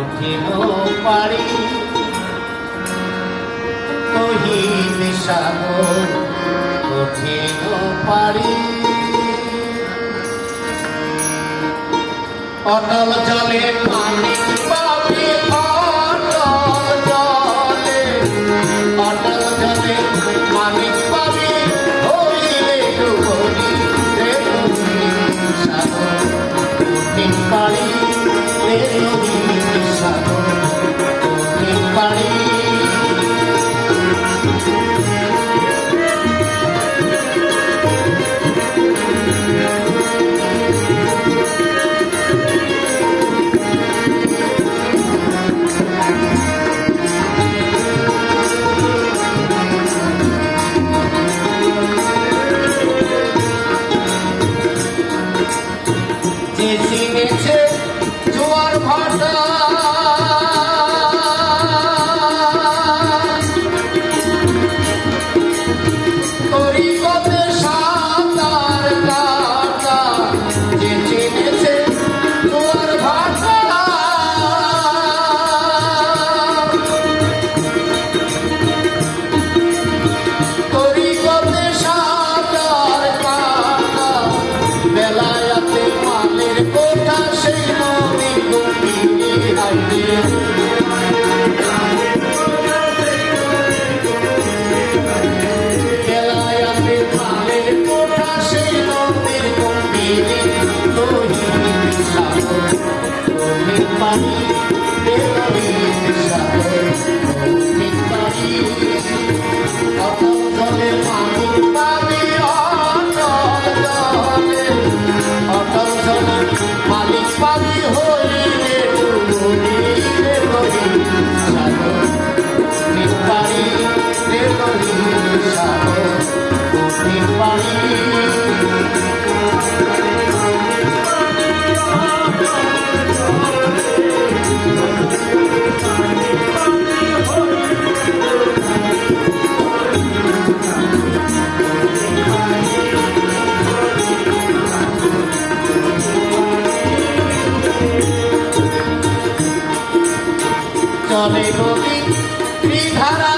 উঠিব পারি। তহি সাগর উঠিব পারি। অটল জলে পানি Bye. চলে নদী ত্রিধারা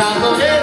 Chardonnay.